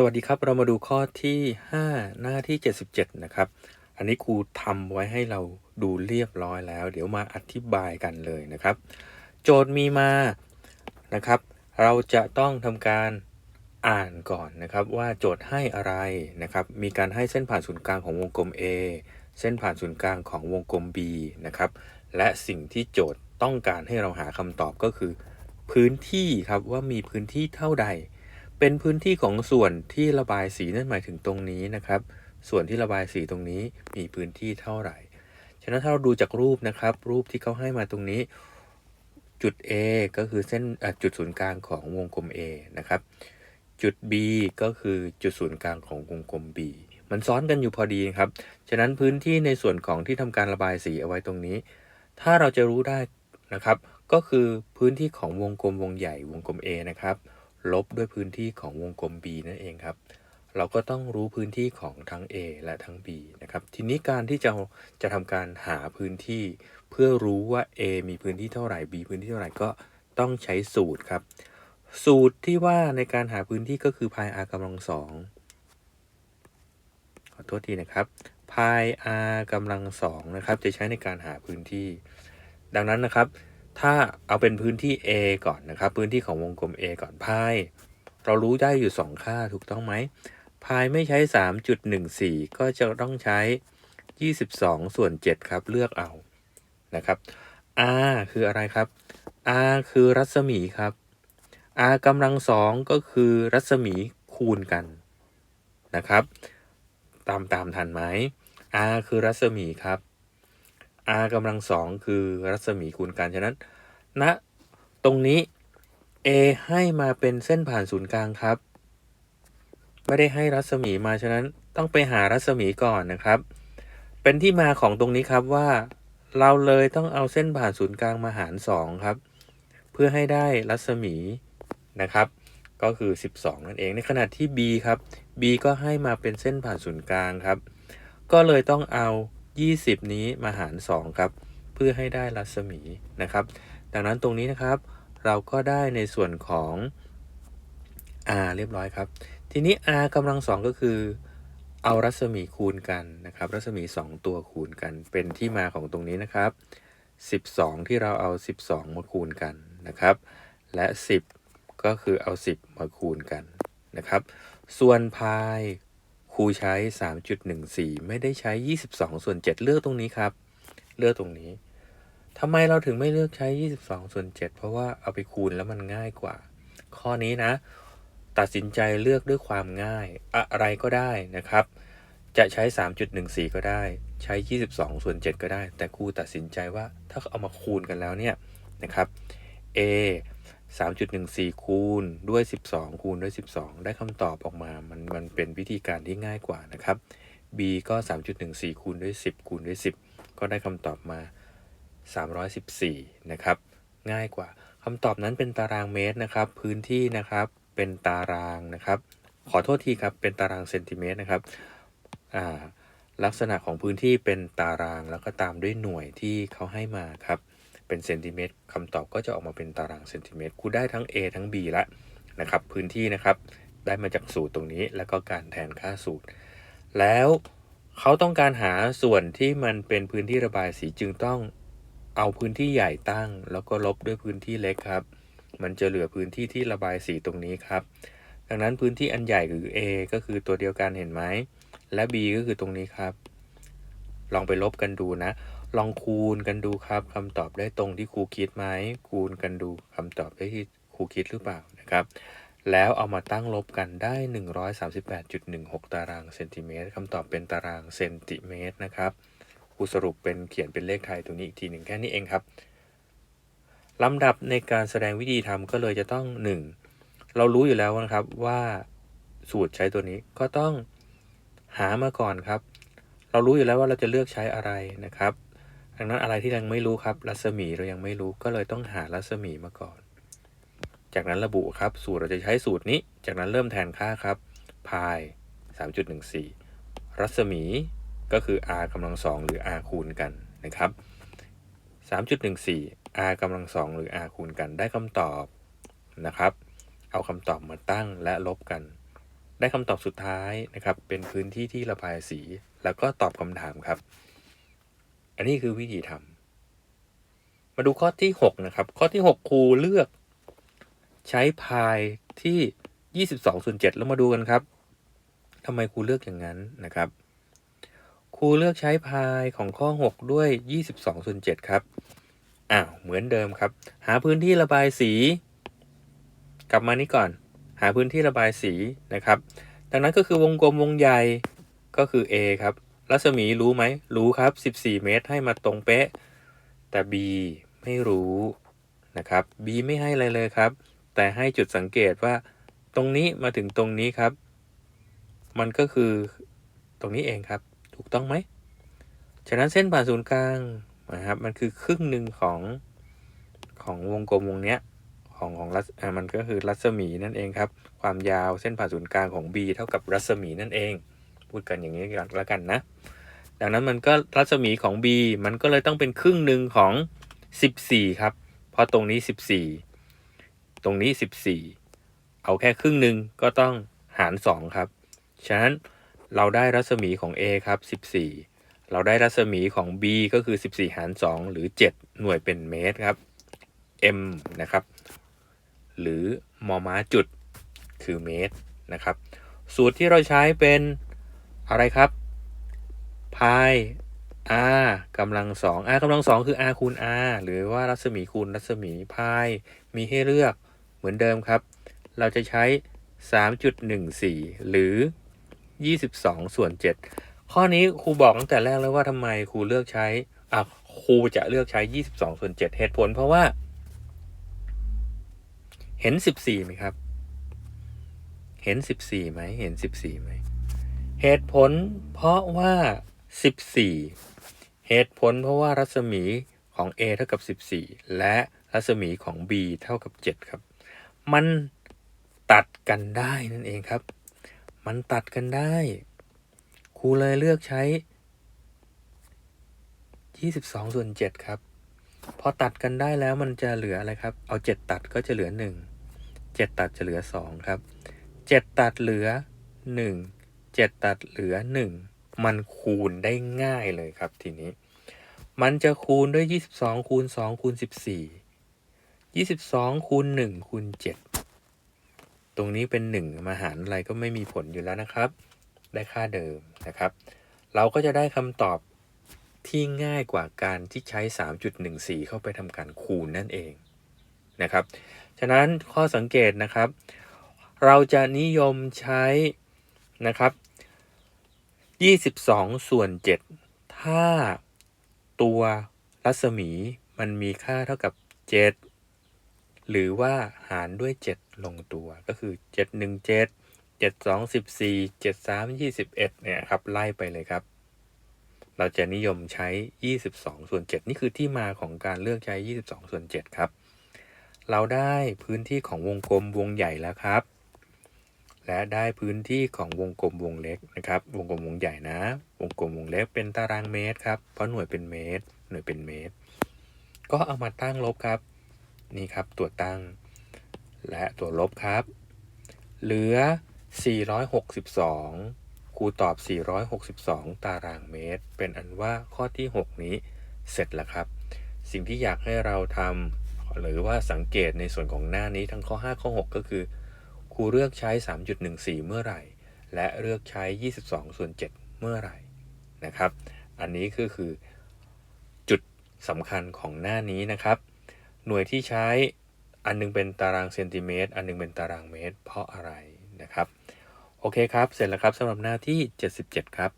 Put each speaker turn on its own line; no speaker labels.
สวัสดีครับ เรามาดูข้อที่ 5 หน้าที่ 77 นะครับ อันนี้ครูทำไว้ให้เราดูเรียบร้อยแล้ว เดี๋ยวมาอธิบายกันเลยนะครับ โจทย์มีมานะครับ เราจะต้องทำการอ่านก่อนนะครับ ว่าโจทย์ให้อะไรนะครับ มีการให้เส้นผ่านศูนย์กลางของวงกลม A เส้นผ่านศูนย์กลางของวงกลม B นะครับ และสิ่งที่โจทย์ต้องการให้เราหาคำตอบก็คือ พื้นที่ครับว่ามีพื้นที่เท่าใด เป็นพื้นที่ของส่วนที่ระบายสีนั่นหมายถึงตรงนี้นะครับ ส่วนที่ระบายสีตรงนี้มีพื้นที่เท่าไหร่ ฉะนั้นถ้าเราดูจากรูปนะครับ รูปที่เขาให้มาตรงนี้ จุด A ก็คือเส้นจุดศูนย์กลางของวงกลม A นะครับ จุด B ก็คือจุดศูนย์กลางของวงกลม B มันซ้อนกันอยู่พอดีครับ ฉะนั้นพื้นที่ในส่วนของที่ทำการระบายสีเอาไว้ตรงนี้ ถ้าเราจะรู้ได้นะครับ ก็คือพื้นที่ของวงกลมวงใหญ่วงกลม A นะครับ ลบด้วยพื้นที่ของวงกลม B นั่นเองครับ เราก็ต้องรู้พื้นที่ของทั้ง A และทั้ง B นะครับ ทีนี้การที่จะจะทำการหาพื้นที่ เพื่อรู้ว่า A มีพื้นที่เท่าไหร่ B พื้นที่เท่าไหร่ก็ต้องใช้สูตรครับ สูตรที่ว่าในการหาพื้นที่ก็คือพาย r กำลังสองขอโทษทีนะครับพาย r กำลังสองนะครับ จะใช้ในการหาพื้นที่ ดังนั้นนะครับ ถ้าเอาเป็นพื้นที่ A ก่อนนะครับ พื้นที่ของวงกลม A ก่อนพาย เรารู้ได้อยู่ 2 ค่าถูกต้องไหมพายไม่ใช้ 3.14 ก็จะต้องใช้ 22 ส่วน 7 ครับ เลือกเอานะครับ r คืออะไรครับ r คือรัศมีครับ r กำลังสองก็คือรัศมีคูณกันนะครับ ตามตามทันไหม r คือรัศมีครับ r กำลังสองคือรัศมีคูณกันฉะนั้นณนะตรงนี้ a ให้มาเป็นเส้นผ่านศูนย์กลางครับ ไม่ได้ให้รัศมีมาฉะนั้นต้องไปหารัศมีก่อนนะครับ เป็นที่มาของตรงนี้ครับว่า เราเลยต้องเอาเส้นผ่านศูนย์กลางมาหาร2ครับ เพื่อให้ได้รัศมีนะครับ ก็คือ 12 นั่นเองในขณะที่ b ครับ b ก็ให้มาเป็นเส้นผ่านศูนย์กลางครับ ก็เลยต้องเอา 20 นี้มาหาร 2 ครับ เพื่อให้ได้รัศมีนะครับ ดังนั้นตรงนี้นะครับเราก็ได้ในส่วนของ r เรียบร้อยครับ ทีนี้ r กำลังสองก็คือ เอารัศมีคูณกันนะครับ รัศมี 2 ตัวคูณกัน เป็นที่มาของตรงนี้นะครับ 12 ที่เราเอา 12 มาคูณกันนะครับ และ 10 ก็คือเอา 10 มาคูณกันนะครับ ส่วนพาย ครูใช้ 3.14 ไม่ได้ใช้ 22 ส่วน 7 เลือกตรงนี้ครับ เลือกตรงนี้ทำไมเราถึงไม่เลือกใช้ 22 ส่วน 7 เพราะว่าเอาไปคูณแล้วมันง่ายกว่า ข้อนี้นะ ตัดสินใจเลือกด้วยความง่าย อะไรก็ได้นะครับ จะใช้ 3.14 ก็ได้ ใช้ 22 ส่วน 7 ก็ได้ แต่ครูตัดสินใจว่าถ้าเอามาคูณกันแล้วเนี่ยนะครับ a 3.14 คูณด้วย 12 คูณด้วย 12 ได้คำตอบออกมา มันมันเป็นวิธีการที่ง่ายกว่านะครับ b ก็ 3.14 คูณด้วย 10 คูณด้วย 10 ก็ได้คำตอบมา 314 นะครับ ง่ายกว่าคำตอบนั้นเป็นตารางเมตรนะครับ พื้นที่นะครับ เป็นตารางนะครับ ขอโทษทีครับ เป็นตารางเซนติเมตรนะครับลักษณะของพื้นที่เป็นตารางแล้วก็ตามด้วยหน่วยที่เขาให้มาครับ เป็นเซนติเมตรคำตอบก็จะออกมาเป็นตารางเซนติเมตรครูได้ทั้ง A ทั้ง B ละนะครับ พื้นที่นะครับได้มาจากสูตรตรงนี้ แล้วก็การแทนค่าสูตร แล้วเขาต้องการหาส่วนที่มันเป็นพื้นที่ระบายสีจึงต้องเอาพื้นที่ใหญ่ตั้ง แล้วก็ลบด้วยพื้นที่เล็กครับ มันจะเหลือพื้นที่ที่ระบายสีตรงนี้ครับ ดังนั้นพื้นที่อันใหญ่หรือ A ก็คือตัวเดียวกันเห็นไหมและ B ก็คือตรงนี้ครับ ลองไปลบกันดูนะ ลองคูณกันดูครับคำตอบได้ตรงที่ครูคิดไหมคูณกันดูคำตอบได้ที่ครูคิดหรือเปล่านะครับ แล้วเอามาตั้งลบกันได้ 138.16 ตารางเซนติเมตรคำตอบเป็นตารางเซนติเมตรนะครับครูสรุปเป็นเขียนเป็นเลขไทยตรงนี้อีกทีหนึ่งแค่นี้เองครับลำดับในการแสดงวิธีทำก็เลยจะต้อง 1. เรารู้อยู่แล้วนะครับว่าสูตรใช้ตัวนี้ก็ต้องหามาก่อนครับ เรารู้อยู่แล้วว่าเราจะเลือกใช้อะไรนะครับ ดังนั้นอะไรที่ยังไม่รู้ครับ รัศมีเรายังไม่รู้ก็เลยต้องหารัศมีมาก่อน จากนั้นระบุครับ สูตรเราจะใช้สูตรนี้ จากนั้นเริ่มแทนค่าครับพาย3.14 รัศมีก็คือ r กำลังสองหรือ r คูณกันนะครับ 3.14 r กำลังสองหรือ r คูณกันได้คำตอบนะครับ เอาคำตอบมาตั้งและลบกัน ได้คำตอบสุดท้ายนะครับ เป็นพื้นที่ที่ระบายสี แล้วก็ตอบคำถามครับ อันนี้คือวิธีทำมาดูข้อที่ 6 นะครับ ข้อที่ 6 ครูเลือก ใช้พายที่ 22ส่วน7แล้วมาดูกันครับทำไมครูเลือกอย่างนั้นนะครับครูเลือกใช้พายของข้อ 6 ด้วย 22ส่วน7ครับ อ้าว เหมือนเดิมครับ หาพื้นที่ระบายสี กลับมานี่ก่อน หาพื้นที่ระบายสีนะครับ ดังนั้นก็คือวงกลมวงใหญ่ก็คือ A ครับ รัศมีรู้ไหม รู้ครับ 14 เมตรให้มาตรงเป๊ะ แต่ B ไม่รู้นะครับ B ไม่ให้อะไรเลยครับ แต่ให้จุดสังเกตว่า ตรงนี้มาถึงตรงนี้ครับ มันก็คือตรงนี้เองครับ ถูกต้องไหม ฉะนั้นเส้นผ่านศูนย์กลางนะครับ มันคือครึ่งหนึ่งของของวงกลมวงเนี้ย ของของรัศมันก็คือรัศมีนั่นเองครับ ความยาวเส้นผ่าศูนย์กลางของ B เท่ากับรัศมีนั่นเอง พูดกันอย่างนี้กันแล้วกันนะ ดังนั้นมันก็รัศมีของ B มันก็เลยต้องเป็นครึ่งหนึ่งของ 14 ครับ เพราะตรงนี้ 14 ตรงนี้ 14 เอาแค่ครึ่งหนึ่งก็ต้องหาร 2 ครับ ฉะนั้นเราได้รัศมีของ A ครับ 14 เราได้รัศมีของ B ก็คือ 14 หาร 2 หรือ 7 หน่วยเป็นเมตรครับ M นะครับ หรือมอม้าจุดคือเมตรนะครับ สูตรที่เราใช้เป็นอะไรครับพาย r กำลังสอง r กำลังสองคือ r คูณ r หรือว่ารัศมีคูณรัศมีพายมีให้เลือกเหมือนเดิมครับ เราจะใช้ 3.14 หรือ 22 ส่วน 7 ข้อนี้ครูบอกตั้งแต่แรกแล้วว่าทำไมครูเลือกใช้อะครูจะเลือกใช้ 22 ส่วน 7 เหตุผลเพราะว่า เห็น14ไหมครับ เห็น14ไหม เห็น14ไหม เหตุผลเพราะว่า14เหตุผลเพราะว่ารัศมีของ A เท่ากับ 14 และรัศมีของ B เท่ากับ 7 ครับ มันตัดกันได้นั่นเองครับ มันตัดกันได้ ครูเลยเลือกใช้ 22 ส่วน 7 ครับ พอตัดกันได้แล้วมันจะเหลืออะไรครับ เอา 7 ตัดก็จะเหลือ 1 7 ตัดจะเหลือ 2 ครับ 7 ตัดเหลือ 1 7 ตัดเหลือ 1 มันคูณได้ง่ายเลยครับทีนี้ มันจะคูณด้วย 22 คูณ 2 คูณ 14 22 คูณ 1 คูณ 7 ตรงนี้เป็น 1 มาหารอะไรก็ไม่มีผลอยู่แล้วนะครับ ได้ค่าเดิมนะครับ เราก็จะได้คำตอบที่ง่ายกว่าการที่ใช้ 3.14 เข้าไปทำการคูณนั่นเอง นะครับ ฉะนั้นข้อสังเกตนะครับ เราจะนิยมใช้นะครับ 22 ส่วน 7 ถ้าตัวรัศมีมันมีค่าเท่ากับ 7 หรือว่าหารด้วย 7 ลงตัวก็คือ 7 1 7 7 2 14 7 3 21เนี่ยครับไล่ไปเลยครับ เราจะนิยมใช้ 22 ส่วน 7 นี่คือที่มาของการเลือกใช้ 22 ส่วน 7 ครับ เราได้พื้นที่ของวงกลมวงใหญ่แล้วครับ และได้พื้นที่ของวงกลมวงเล็กนะครับ วงกลมวงใหญ่นะ วงกลมวงเล็กเป็นตารางเมตรครับ เพราะหน่วยเป็นเมตร หน่วยเป็นเมตร ก็เอามาตั้งลบครับ นี่ครับตัวตั้ง และตัวลบครับ เหลือ 462 ครูตอบ 462 ตารางเมตร เป็นอันว่าข้อที่ 6 นี้เสร็จแล้วครับ สิ่งที่อยากให้เราทำ หรือว่าสังเกตในส่วนของหน้านี้ทั้งข้อ 5 ข้อ 6 ก็คือ ครูเลือกใช้ 3.14 เมื่อไหร่ และเลือกใช้ 22 ส่วน 7 เมื่อไหร่นะครับ อันนี้ก็คือจุดสำคัญของหน้านี้นะครับ หน่วยที่ใช้อันนึงเป็นตารางเซนติเมตร อันนึงเป็นตารางเมตร เพราะอะไรนะครับ โอเคครับ เสร็จแล้วครับสำหรับหน้าที่ 77 ครับ